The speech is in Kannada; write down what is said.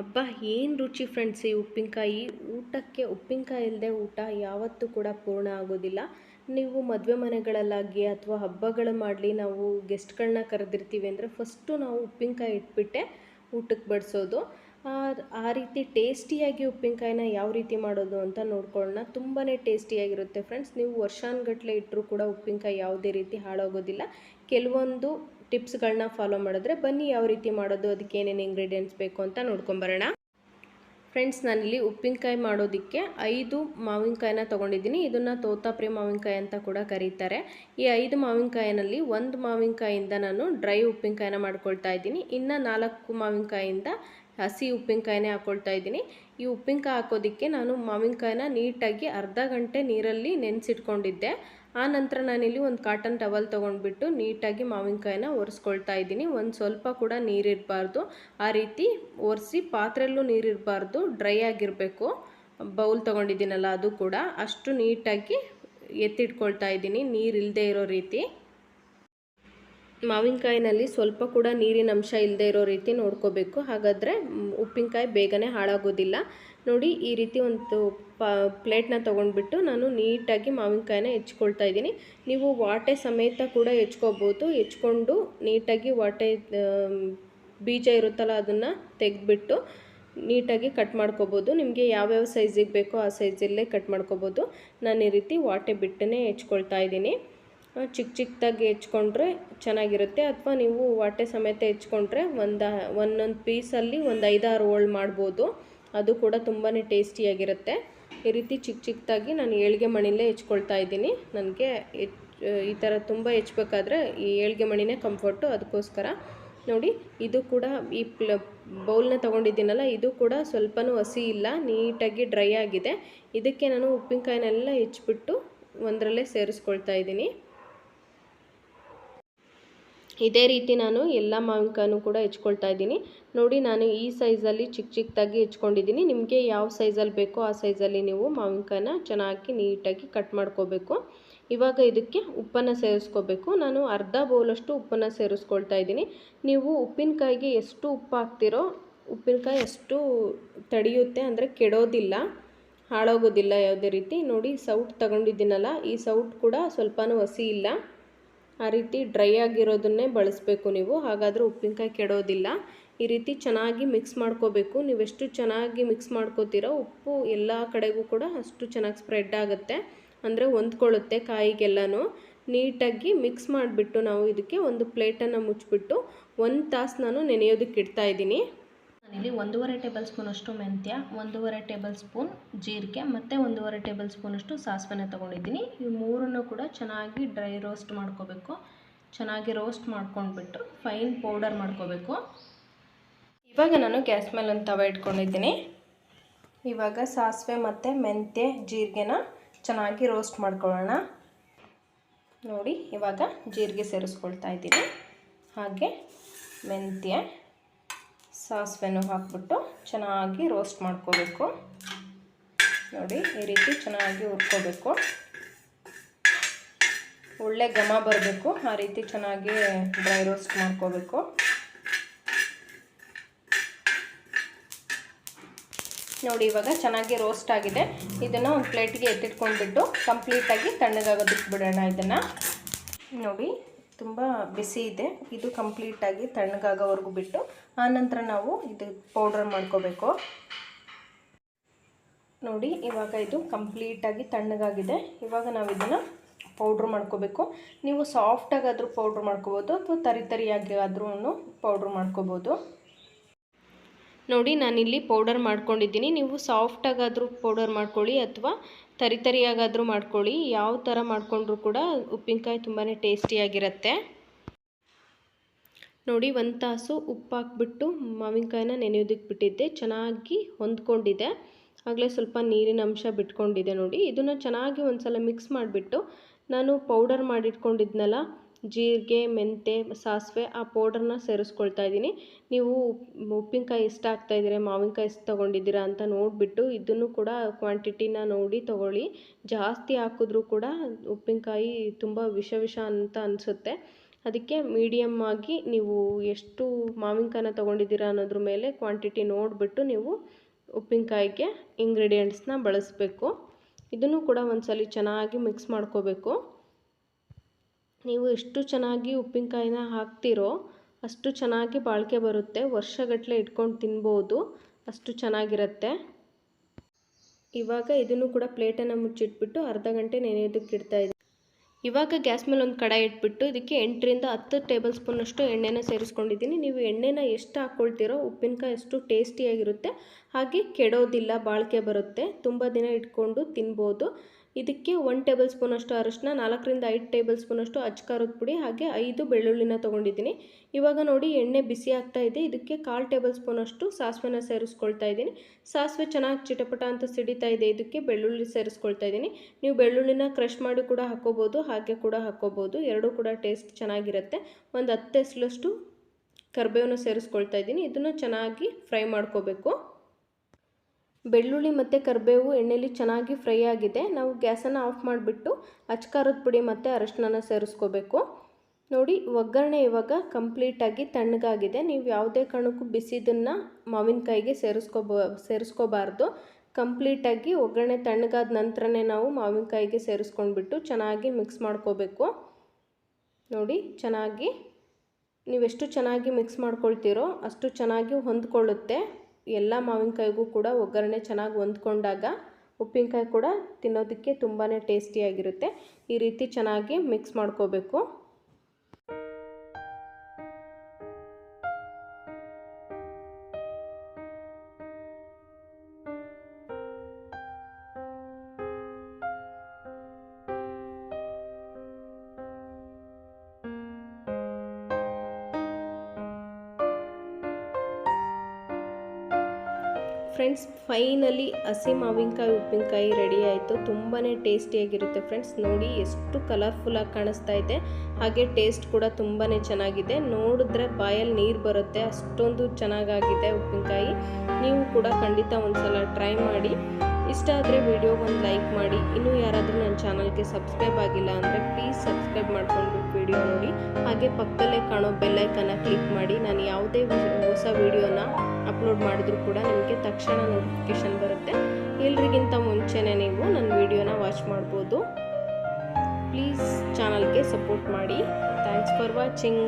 ಅಬ್ಬಾ, ಏನು ರುಚಿ ಫ್ರೆಂಡ್ಸ್ ಈ ಉಪ್ಪಿನಕಾಯಿ? ಊಟಕ್ಕೆ ಉಪ್ಪಿನಕಾಯಿ ಇಲ್ಲದೆ ಊಟ ಯಾವತ್ತೂ ಕೂಡ ಪೂರ್ಣ ಆಗೋದಿಲ್ಲ. ನೀವು ಮದುವೆ ಮನೆಗಳಲ್ಲಾಗಿ ಅಥವಾ ಹಬ್ಬಗಳು ಮಾಡಲಿ, ನಾವು ಗೆಸ್ಟ್ಗಳನ್ನ ಕರೆದಿರ್ತೀವಿ ಅಂದರೆ ಫಸ್ಟು ನಾವು ಉಪ್ಪಿನಕಾಯಿ ಇಟ್ಬಿಟ್ಟೆ ಊಟಕ್ಕೆ ಬಡಿಸೋದು. ಆ ರೀತಿ ಟೇಸ್ಟಿಯಾಗಿ ಉಪ್ಪಿನಕಾಯಿನ ಯಾವ ರೀತಿ ಮಾಡೋದು ಅಂತ ನೋಡ್ಕೊಳ್ಳೋಣ. ತುಂಬಾ ಟೇಸ್ಟಿಯಾಗಿರುತ್ತೆ ಫ್ರೆಂಡ್ಸ್ ನೀವು ವರ್ಷಾನುಗಟ್ಲೆ ಇಟ್ಟರೂ ಕೂಡ ಉಪ್ಪಿನಕಾಯಿ ಯಾವುದೇ ರೀತಿ ಹಾಳಾಗೋದಿಲ್ಲ. ಕೆಲವೊಂದು ಟಿಪ್ಸ್ಗಳನ್ನ ಫಾಲೋ ಮಾಡಿದ್ರೆ ಬನ್ನಿ ಯಾವ ರೀತಿ ಮಾಡೋದು, ಅದಕ್ಕೆ ಏನೇನು ಇಂಗ್ರೀಡಿಯೆಂಟ್ಸ್ ಬೇಕು ಅಂತ ನೋಡ್ಕೊಂಬರೋಣ ಫ್ರೆಂಡ್ಸ್, ನಾನಿಲ್ಲಿ ಉಪ್ಪಿನಕಾಯಿ ಮಾಡೋದಕ್ಕೆ ಐದು ಮಾವಿನಕಾಯಿನ ತೊಗೊಂಡಿದ್ದೀನಿ. ಇದನ್ನು ತೋತಾಪ್ರಿ ಮಾವಿನಕಾಯಿ ಅಂತ ಕೂಡ ಕರೀತಾರೆ. ಈ ಐದು ಮಾವಿನಕಾಯಿನಲ್ಲಿ ಒಂದು ಮಾವಿನಕಾಯಿಂದ ನಾನು ಡ್ರೈ ಉಪ್ಪಿನಕಾಯಿನ ಮಾಡ್ಕೊಳ್ತಾ ಇದ್ದೀನಿ. ಇನ್ನು ನಾಲ್ಕು ಮಾವಿನಕಾಯಿಂದ ಹಸಿ ಉಪ್ಪಿನಕಾಯಿನೇ ಹಾಕ್ಕೊಳ್ತಾ ಇದ್ದೀನಿ. ಈ ಉಪ್ಪಿನಕಾಯಿ ಹಾಕೋದಕ್ಕೆ ನಾನು ಮಾವಿನಕಾಯಿನ ನೀಟಾಗಿ ಅರ್ಧ ಗಂಟೆ ನೀರಲ್ಲಿ ನೆನೆಸಿಟ್ಕೊಂಡಿದ್ದೆ. ಆ ನಂತರ ನಾನಿಲ್ಲಿ ಒಂದು ಕಾಟನ್ ಟವಲ್ ತೊಗೊಂಡ್ಬಿಟ್ಟು ನೀಟಾಗಿ ಮಾವಿನಕಾಯಿನ ಒರೆಸ್ಕೊಳ್ತಾ ಇದ್ದೀನಿ. ಒಂದು ಸ್ವಲ್ಪ ಕೂಡ ನೀರಿರಬಾರ್ದು. ಆ ರೀತಿ ಒರೆಸಿ ಪಾತ್ರೆಯಲ್ಲೂ ನೀರಿರಬಾರ್ದು. ಡ್ರೈ ಆಗಿರಬೇಕು. ಬೌಲ್ ತೊಗೊಂಡಿದ್ದೀನಲ್ಲ ಅದು ಕೂಡ. ಅಷ್ಟು ನೀಟಾಗಿ ಎತ್ತಿಟ್ಕೊಳ್ತಾ ಇದ್ದೀನಿ. ನೀರಿಲ್ಲದೆ ಇರೋ ರೀತಿ. ಮಾವಿನಕಾಯಿನಲ್ಲಿ ಸ್ವಲ್ಪ ಕೂಡ ನೀರಿನ ಅಂಶ ಇಲ್ಲದೆ ಇರೋ ರೀತಿ ನೋಡ್ಕೋಬೇಕು. ಹಾಗಾದರೆ ಉಪ್ಪಿನಕಾಯಿ ಬೇಗನೆ ಹಾಳಾಗೋದಿಲ್ಲ. ನೋಡಿ, ಈ ರೀತಿ ಒಂದು ಪ, ಪ್ಲೇಟ್ನ ತೊಗೊಂಡ್ಬಿಟ್ಟು ನಾನು ನೀಟಾಗಿ ಮಾವಿನಕಾಯಿನ ಹೆಚ್ಕೊಳ್ತಾ ಇದ್ದೀನಿ. ನೀವು ವಾಟೆ ಸಮೇತ ಕೂಡ ಹೆಚ್ಕೋಬೋದು. ಹೆಚ್ಕೊಂಡು ನೀಟಾಗಿ ವಾಟೆ ಬೀಜ ಇರುತ್ತಲ್ಲ ಅದನ್ನು ತೆಗೆದ್ಬಿಟ್ಟು ನೀಟಾಗಿ ಕಟ್ ಮಾಡ್ಕೋಬೋದು. ನಿಮಗೆ ಯಾವ್ಯಾವ ಸೈಜಿಗೆ ಬೇಕೋ ಆ ಸೈಜಲ್ಲೇ ಕಟ್ ಮಾಡ್ಕೋಬೋದು. ನಾನು ಈ ರೀತಿ ವಾಟೆ ಬಿಟ್ಟನೇ ಹೆಚ್ಕೊಳ್ತಾ ಇದ್ದೀನಿ. ಚಿಕ್ಕ ಚಿಕ್ಕದಾಗಿ ಹೆಚ್ಕೊಂಡ್ರೆ ಚೆನ್ನಾಗಿರುತ್ತೆ. ಅಥವಾ ನೀವು ವಾಟೆ ಸಮೇತ ಹೆಚ್ಕೊಂಡ್ರೆ ಒಂದು, ಒಂದೊಂದು ಪೀಸಲ್ಲಿ ಒಂದು ಐದಾರು ಹೋಳು ಮಾಡ್ಬೋದು. ಅದು ಕೂಡ ತುಂಬಾ ಟೇಸ್ಟಿಯಾಗಿರುತ್ತೆ. ಈ ರೀತಿ ಚಿಕ್ಕ ಚಿಕ್ಕದಾಗಿ ನಾನು ಏಳಿಗೆ ಮಣಿಲೇ ಹೆಚ್ಕೊಳ್ತಾ ಇದ್ದೀನಿ. ನನಗೆ ಈ ಥರ ತುಂಬ ಹೆಚ್ಬೇಕಾದ್ರೆ ಈ ಏಳಿಗೆ ಮಣಿನೇ ಕಂಫರ್ಟು. ಅದಕ್ಕೋಸ್ಕರ ನೋಡಿ, ಇದು ಕೂಡ ಈ ಪ್ಲ, ಬೌಲ್ನ ತೊಗೊಂಡಿದ್ದೀನಲ್ಲ, ಇದು ಕೂಡ ಸ್ವಲ್ಪನೂ ಹಸಿ ಇಲ್ಲ, ನೀಟಾಗಿ ಡ್ರೈ ಆಗಿದೆ. ಇದಕ್ಕೆ ನಾನು ಉಪ್ಪಿನಕಾಯಿನೆಲ್ಲ ಹೆಚ್ಚಿಬಿಟ್ಟು ಒಂದರಲ್ಲೇ ಸೇರಿಸ್ಕೊಳ್ತಾ ಇದ್ದೀನಿ. ಇದೇ ರೀತಿ ನಾನು ಎಲ್ಲ ಮಾವಿನಕಾಯನ್ನು ಕೂಡ ಹೆಚ್ಕೊಳ್ತಾ ಇದ್ದೀನಿ. ನೋಡಿ, ನಾನು ಈ ಸೈಜಲ್ಲಿ ಚಿಕ್ಕ ಚಿಕ್ಕದಾಗಿ ಹೆಚ್ಕೊಂಡಿದ್ದೀನಿ. ನಿಮಗೆ ಯಾವ ಸೈಜಲ್ಲಿ ಬೇಕೋ ಆ ಸೈಜಲ್ಲಿ ನೀವು ಮಾವಿನಕಾಯನ್ನ ಚೆನ್ನಾಗಿ ನೀಟಾಗಿ ಕಟ್ ಮಾಡ್ಕೋಬೇಕು. ಇವಾಗ ಇದಕ್ಕೆ ಉಪ್ಪನ್ನು ಸೇರಿಸ್ಕೋಬೇಕು. ನಾನು ಅರ್ಧ ಬೌಲಷ್ಟು ಉಪ್ಪನ್ನು ಸೇರಿಸ್ಕೊಳ್ತಾ ಇದ್ದೀನಿ. ನೀವು ಉಪ್ಪಿನಕಾಯಿಗೆ ಎಷ್ಟು ಉಪ್ಪು ಹಾಕ್ತಿರೋ, ಉಪ್ಪಿನಕಾಯಿ ಎಷ್ಟು ತಡೆಯುತ್ತೆ ಅಂದರೆ ಕೆಡೋದಿಲ್ಲ, ಹಾಳಾಗೋದಿಲ್ಲ ಯಾವುದೇ ರೀತಿ. ನೋಡಿ, ಸೌಟ್ ತಗೊಂಡಿದ್ದೀನಲ್ಲ, ಈ ಸೌಟ್ ಕೂಡ ಸ್ವಲ್ಪನೂ ಹಸಿ ಇಲ್ಲ. ಆ ರೀತಿ ಡ್ರೈ ಆಗಿರೋದನ್ನೇ ಬಳಸಬೇಕು ನೀವು. ಹಾಗಾದರೆ ಉಪ್ಪಿನಕಾಯಿ ಕೆಡೋದಿಲ್ಲ. ಈ ರೀತಿ ಚೆನ್ನಾಗಿ ಮಿಕ್ಸ್ ಮಾಡ್ಕೋಬೇಕು. ನೀವೆಷ್ಟು ಚೆನ್ನಾಗಿ ಮಿಕ್ಸ್ ಮಾಡ್ಕೋತೀರೋ ಉಪ್ಪು ಎಲ್ಲ ಕಡೆಗೂ ಕೂಡ ಅಷ್ಟು ಚೆನ್ನಾಗಿ ಸ್ಪ್ರೆಡ್ ಆಗುತ್ತೆ. ಅಂದರೆ ಹೊಂದ್ಕೊಳ್ಳುತ್ತೆ ಕಾಯಿಗೆಲ್ಲನೂ. ನೀಟಾಗಿ ಮಿಕ್ಸ್ ಮಾಡಿಬಿಟ್ಟು ನಾವು ಇದಕ್ಕೆ ಒಂದು ಪ್ಲೇಟನ್ನು ಮುಚ್ಚಿಬಿಟ್ಟು ಒಂದು ತಾಸು ನಾನು ನೆನೆಯೋದಕ್ಕೆ ಇಡ್ತಾ ಇದ್ದೀನಿ. ನಾನಿಲ್ಲಿ ಒಂದೂವರೆ ಟೇಬಲ್ ಸ್ಪೂನಷ್ಟು ಮೆಂತ್ಯ, ಒಂದೂವರೆ ಟೇಬಲ್ ಸ್ಪೂನ್ ಜೀರಿಗೆ ಮತ್ತು ಒಂದೂವರೆ ಟೇಬಲ್ ಸ್ಪೂನಷ್ಟು ಸಾಸಿವೆನ ತೊಗೊಂಡಿದ್ದೀನಿ. ಈ ಮೂರನ್ನು ಕೂಡ ಚೆನ್ನಾಗಿ ಡ್ರೈ ರೋಸ್ಟ್ ಮಾಡ್ಕೋಬೇಕು. ಚೆನ್ನಾಗಿ ರೋಸ್ಟ್ ಮಾಡ್ಕೊಂಡ್ಬಿಟ್ಟು ಫೈನ್ ಪೌಡರ್ ಮಾಡ್ಕೋಬೇಕು. ಇವಾಗ ನಾನು ಗ್ಯಾಸ್ ಮೇಲೆ ಒಂದು ತವ ಇಟ್ಕೊಂಡಿದ್ದೀನಿ. ಇವಾಗ ಸಾಸಿವೆ ಮತ್ತು ಮೆಂತ್ಯ, ಜೀರಿಗೆನ ಚೆನ್ನಾಗಿ ರೋಸ್ಟ್ ಮಾಡ್ಕೊಳ್ಳೋಣ. ನೋಡಿ, ಇವಾಗ ಜೀರಿಗೆ ಸೇರಿಸ್ಕೊಳ್ತಾ ಇದ್ದೀನಿ. ಹಾಗೆ ಮೆಂತ್ಯ. ಸಾಸಿವೆನೂ ಹಾಕ್ಬಿಟ್ಟು ಚೆನ್ನಾಗಿ ರೋಸ್ಟ್ ಮಾಡ್ಕೋಬೇಕು. ನೋಡಿ, ಈ ರೀತಿ ಚೆನ್ನಾಗಿ ಹುರ್ಕೋಬೇಕು. ಒಳ್ಳೆ ಘಮ ಬರಬೇಕು, ಆ ರೀತಿ ಚೆನ್ನಾಗಿ ಡ್ರೈ ರೋಸ್ಟ್ ಮಾಡ್ಕೋಬೇಕು. ನೋಡಿ, ಇವಾಗ ಚೆನ್ನಾಗಿ ರೋಸ್ಟ್ ಆಗಿದೆ. ಇದನ್ನು ಒಂದು ಪ್ಲೇಟ್ಗೆ ಎತ್ತಿಟ್ಕೊಂಡ್ಬಿಟ್ಟು ಕಂಪ್ಲೀಟಾಗಿ ತಣ್ಣಗಾಗೋದಕ್ಕೆ ಬಿಡೋಣ ಇದನ್ನು. ನೋಡಿ, ತುಂಬ ಬಿಸಿ ಇದೆ. ಇದು ಕಂಪ್ಲೀಟಾಗಿ ತಣ್ಣಗಾಗೋವರೆಗೂ ಬಿಟ್ಟು ಆನಂತರ ನಾವು ಇದು ಪೌಡ್ರ್ ಮಾಡ್ಕೋಬೇಕು. ನೋಡಿ, ಇವಾಗ ಇದು ಕಂಪ್ಲೀಟಾಗಿ ತಣ್ಣಗಾಗಿದೆ. ಇವಾಗ ನಾವು ಇದನ್ನು ಪೌಡ್ರ್ ಮಾಡ್ಕೋಬೇಕು. ನೀವು ಸಾಫ್ಟಾಗಾದರೂ ಪೌಡ್ರ್ ಮಾಡ್ಕೋಬೋದು, ಅಥವಾ ತರಿ ತರಿಯಾಗಿ ಆದ್ರೂ ಪೌಡ್ರ್ ಮಾಡ್ಕೋಬೋದು. ನೋಡಿ, ನಾನಿಲ್ಲಿ ಪೌಡರ್ ಮಾಡ್ಕೊಂಡಿದ್ದೀನಿ. ನೀವು ಸಾಫ್ಟಾಗಾದರೂ ಪೌಡರ್ ಮಾಡ್ಕೊಳ್ಳಿ, ಅಥವಾ ತರಿ ತರಿಯಾಗಾದರೂ ಮಾಡ್ಕೊಳ್ಳಿ. ಯಾವ ಥರ ಮಾಡಿಕೊಂಡ್ರೂ ಕೂಡ ಉಪ್ಪಿನಕಾಯಿ ತುಂಬಾ ಟೇಸ್ಟಿಯಾಗಿರುತ್ತೆ ನೋಡಿ ಒಂದು ತಾಸು ಉಪ್ಪು ಹಾಕ್ಬಿಟ್ಟು ಮಾವಿನಕಾಯಿನ ನೆನೆಯೋದಕ್ಕೆ ಬಿಟ್ಟಿದ್ದೆ. ಚೆನ್ನಾಗಿ ಹೊಂದ್ಕೊಂಡಿದೆ ಆಗಲೇ ಸ್ವಲ್ಪ ನೀರಿನ ಅಂಶ ಬಿಟ್ಕೊಂಡಿದೆ ನೋಡಿ. ಇದನ್ನು ಚೆನ್ನಾಗಿ ಒಂದು ಸಲ ಮಿಕ್ಸ್ ಮಾಡಿಬಿಟ್ಟು ನಾನು ಪೌಡರ್ ಮಾಡಿಟ್ಕೊಂಡಿದ್ನಲ್ಲ, ಜೀರಿಗೆ ಮೆಂತೆ ಸಾಸಿವೆ, ಆ ಪೌಡರ್ನ ಸೇರಿಸ್ಕೊಳ್ತಾ ಇದ್ದೀನಿ. ನೀವು ಉಪ್ಪಿನಕಾಯಿ ಎಷ್ಟು ಹಾಕ್ತಾಯಿದ್ದೀರಾ ಮಾವಿನಕಾಯಿ ಎಷ್ಟು ತೊಗೊಂಡಿದ್ದೀರಾ ಅಂತ ನೋಡಿಬಿಟ್ಟು ಇದನ್ನು ಕೂಡ ಕ್ವಾಂಟಿಟಿನ ನೋಡಿ ತೊಗೊಳ್ಳಿ. ಜಾಸ್ತಿ ಹಾಕಿದ್ರೂ ಕೂಡ ಉಪ್ಪಿನಕಾಯಿ ತುಂಬ ವಿಷ ವಿಷ ಅಂತ ಅನಿಸುತ್ತೆ. ಅದಕ್ಕೆ ಮೀಡಿಯಮ್ ಆಗಿ ನೀವು ಎಷ್ಟು ಮಾವಿನಕಾಯಿನ ತೊಗೊಂಡಿದ್ದೀರಾ ಅನ್ನೋದ್ರ ಮೇಲೆ ಕ್ವಾಂಟಿಟಿ ನೋಡಿಬಿಟ್ಟು ನೀವು ಉಪ್ಪಿನಕಾಯಿಗೆ ಇಂಗ್ರೀಡಿಯೆಂಟ್ಸ್ನ ಬಳಸಬೇಕು. ಇದನ್ನು ಕೂಡ ಒಂದ್ಸಲಿ ಚೆನ್ನಾಗಿ ಮಿಕ್ಸ್ ಮಾಡ್ಕೋಬೇಕು. ನೀವು ಎಷ್ಟು ಚೆನ್ನಾಗಿ ಉಪ್ಪಿನಕಾಯಿನ ಹಾಕ್ತಿರೋ ಅಷ್ಟು ಚೆನ್ನಾಗಿ ಬಾಳಿಕೆ ಬರುತ್ತೆ. ವರ್ಷಗಟ್ಟಲೆ ಇಟ್ಕೊಂಡು ತಿನ್ಬೋದು. ಅಷ್ಟು ಚೆನ್ನಾಗಿರುತ್ತೆ. ಇವಾಗ ಇದನ್ನು ಕೂಡ ಪ್ಲೇಟನ್ನು ಮುಚ್ಚಿಟ್ಬಿಟ್ಟು ಅರ್ಧ ಗಂಟೆ ನೆನೆಯೋದಕ್ಕೆ ಇಡ್ತಾ ಇವಾಗ ಗ್ಯಾಸ್ ಮೇಲೆ ಒಂದು ಕಡಾಯಿ ಇಟ್ಬಿಟ್ಟು ಇದಕ್ಕೆ ಎಂಟರಿಂದ ಹತ್ತು ಟೇಬಲ್ ಸ್ಪೂನಷ್ಟು ಎಣ್ಣೆನ ಸೇರಿಸ್ಕೊಂಡಿದ್ದೀನಿ. ನೀವು ಎಣ್ಣೆನ ಎಷ್ಟು ಹಾಕ್ಕೊಳ್ತೀರೋ ಉಪ್ಪಿನಕಾಯಿ ಎಷ್ಟು ಟೇಸ್ಟಿಯಾಗಿರುತ್ತೆ. ಹಾಗೆ ಕೆಡೋದಿಲ್ಲ, ಬಾಳಿಕೆ ಬರುತ್ತೆ. ತುಂಬ ದಿನ ಇಟ್ಕೊಂಡು ತಿನ್ಬೋದು. ಇದಕ್ಕೆ ಒನ್ ಟೇಬಲ್ ಸ್ಪೂನಷ್ಟು ಅರಶಿನ, ನಾಲ್ಕರಿಂದ ಐದು ಟೇಬಲ್ ಸ್ಪೂನಷ್ಟು ಅಚ್ಕಾರದ ಪುಡಿ ಹಾಗೆ ಐದು ಬೆಳ್ಳುಳ್ಳಿನ ತೊಗೊಂಡಿದ್ದೀನಿ. ಇವಾಗ ನೋಡಿ ಎಣ್ಣೆ ಬಿಸಿ ಆಗ್ತಾ ಇದೆ. ಇದಕ್ಕೆ ಕಾಲು ಟೇಬಲ್ ಸ್ಪೂನಷ್ಟು ಸಾಸಿವೆನ ಸೇರಿಸ್ಕೊಳ್ತಾ ಇದ್ದೀನಿ. ಸಾಸಿವೆ ಚೆನ್ನಾಗಿ ಚಿಟಪಟ ಅಂತ ಸಿಡಿತಾ ಇದೆ. ಇದಕ್ಕೆ ಬೆಳ್ಳುಳ್ಳಿ ಸೇರಿಸ್ಕೊಳ್ತಾ ಇದ್ದೀನಿ. ನೀವು ಬೆಳ್ಳುಳ್ಳಿನ ಕ್ರಷ್ ಮಾಡಿ ಕೂಡ ಹಾಕೋಬೋದು, ಹಾಗೆ ಕೂಡ ಹಾಕೋಬೋದು. ಎರಡೂ ಕೂಡ ಟೇಸ್ಟ್ ಚೆನ್ನಾಗಿರುತ್ತೆ. ಒಂದು ಹತ್ತು ಎಸ್ಲಷ್ಟು ಕರಿಬೇವನ್ನ ಸೇರಿಸ್ಕೊಳ್ತಾ ಇದ್ದೀನಿ. ಇದನ್ನು ಚೆನ್ನಾಗಿ ಫ್ರೈ ಮಾಡ್ಕೋಬೇಕು. ಬೆಳ್ಳುಳ್ಳಿ ಮತ್ತು ಕರಿಬೇವು ಎಣ್ಣೆಲಿ ಚೆನ್ನಾಗಿ ಫ್ರೈ ಆಗಿದೆ. ನಾವು ಗ್ಯಾಸನ್ನು ಆಫ್ ಮಾಡಿಬಿಟ್ಟು ಅಚ್ಕಾರದ ಪುಡಿ ಮತ್ತು ಅರಶಿನ ಸೇರಿಸ್ಕೋಬೇಕು. ನೋಡಿ, ಒಗ್ಗರಣೆ ಇವಾಗ ಕಂಪ್ಲೀಟಾಗಿ ತಣ್ಣಗಾಗಿದೆ. ನೀವು ಯಾವುದೇ ಕಾರಣಕ್ಕೂ ಬಿಸಿದನ್ನು ಮಾವಿನಕಾಯಿಗೆ ಸೇರಿಸ್ಕೋಬ, ಸೇರಿಸ್ಕೋಬಾರ್ದು. ಕಂಪ್ಲೀಟಾಗಿ ಒಗ್ಗರಣೆ ತಣ್ಣಗಾದ ನಂತರನೇ ನಾವು ಮಾವಿನಕಾಯಿಗೆ ಸೇರಿಸ್ಕೊಂಡ್ಬಿಟ್ಟು ಚೆನ್ನಾಗಿ ಮಿಕ್ಸ್ ಮಾಡ್ಕೋಬೇಕು. ನೋಡಿ, ಚೆನ್ನಾಗಿ, ನೀವೆಷ್ಟು ಚೆನ್ನಾಗಿ ಮಿಕ್ಸ್ ಮಾಡ್ಕೊಳ್ತೀರೋ ಅಷ್ಟು ಚೆನ್ನಾಗಿ ಹೊಂದ್ಕೊಳ್ಳುತ್ತೆ. ಎಲ್ಲ ಮಾವಿನಕಾಯಿಗೂ ಕೂಡ ಒಗ್ಗರಣೆ ಚೆನ್ನಾಗಿ ಹೊಂದ್ಕೊಂಡಾಗ ಉಪ್ಪಿನಕಾಯಿ ಕೂಡ ತಿನ್ನೋದಕ್ಕೆ ತುಂಬಾ ಟೇಸ್ಟಿಯಾಗಿರುತ್ತೆ ಈ ರೀತಿ ಚೆನ್ನಾಗಿ ಮಿಕ್ಸ್ ಮಾಡ್ಕೋಬೇಕು. ಫ್ರೆಂಡ್ಸ್, ಫೈನಲಿ ಹಸಿ ಮಾವಿನಕಾಯಿ, ಉಪ್ಪಿನಕಾಯಿ ರೆಡಿ ಆಯಿತು. ತುಂಬಾ ಟೇಸ್ಟಿಯಾಗಿರುತ್ತೆ ಫ್ರೆಂಡ್ಸ್. ನೋಡಿ, ಎಷ್ಟು ಕಲರ್ಫುಲ್ಲಾಗಿ ಕಾಣಿಸ್ತಾ ಇದೆ. ಹಾಗೆ ಟೇಸ್ಟ್ ಕೂಡ ತುಂಬಾ ಚೆನ್ನಾಗಿದೆ. ನೋಡಿದ್ರೆ ಬಾಯಲ್ಲಿ ನೀರು ಬರುತ್ತೆ. ಅಷ್ಟೊಂದು ಚೆನ್ನಾಗಾಗಿದೆ ಉಪ್ಪಿನಕಾಯಿ. ನೀವು ಕೂಡ ಖಂಡಿತ ಒಂದ್ಸಲ ಟ್ರೈ ಮಾಡಿ. ಇಷ್ಟ ಆದರೆ ವಿಡಿಯೋಗೆ ಒಂದು ಲೈಕ್ ಮಾಡಿ. ಇನ್ನೂ ಯಾರಾದರೂ ನನ್ನ ಚಾನಲ್ಗೆ ಸಬ್ಸ್ಕ್ರೈಬ್ ಆಗಿಲ್ಲ ಅಂದರೆ ಪ್ಲೀಸ್ ಸಬ್ಸ್ಕ್ರೈಬ್ ಮಾಡಿಕೊಂಡು ವಿಡಿಯೋ ನೋಡಿ. ಹಾಗೆ ಪಕ್ಕದಲ್ಲೇ ಕಾಣೋ ಬೆಲ್ಲೈಕನ್ನ ಕ್ಲಿಕ್ ಮಾಡಿ. ನಾನು ಯಾವುದೇ ಹೊಸ ವಿಡಿಯೋನ ಅಪ್ಲೋಡ್ ಮಾಡಿದ್ರೂ ಕೂಡ ನಿಮಗೆ ತಕ್ಷಣ ನೋಟಿಫಿಕೇಷನ್ ಬರುತ್ತೆ. ಎಲ್ರಿಗಿಂತ ಮುಂಚೆನೇ ನೀವು ನನ್ನ ವಿಡಿಯೋನ ವಾಚ್ ಮಾಡ್ಬೋದು. ಪ್ಲೀಸ್ ಚಾನಲ್ಗೆ ಸಪೋರ್ಟ್ ಮಾಡಿ. Thanks for watching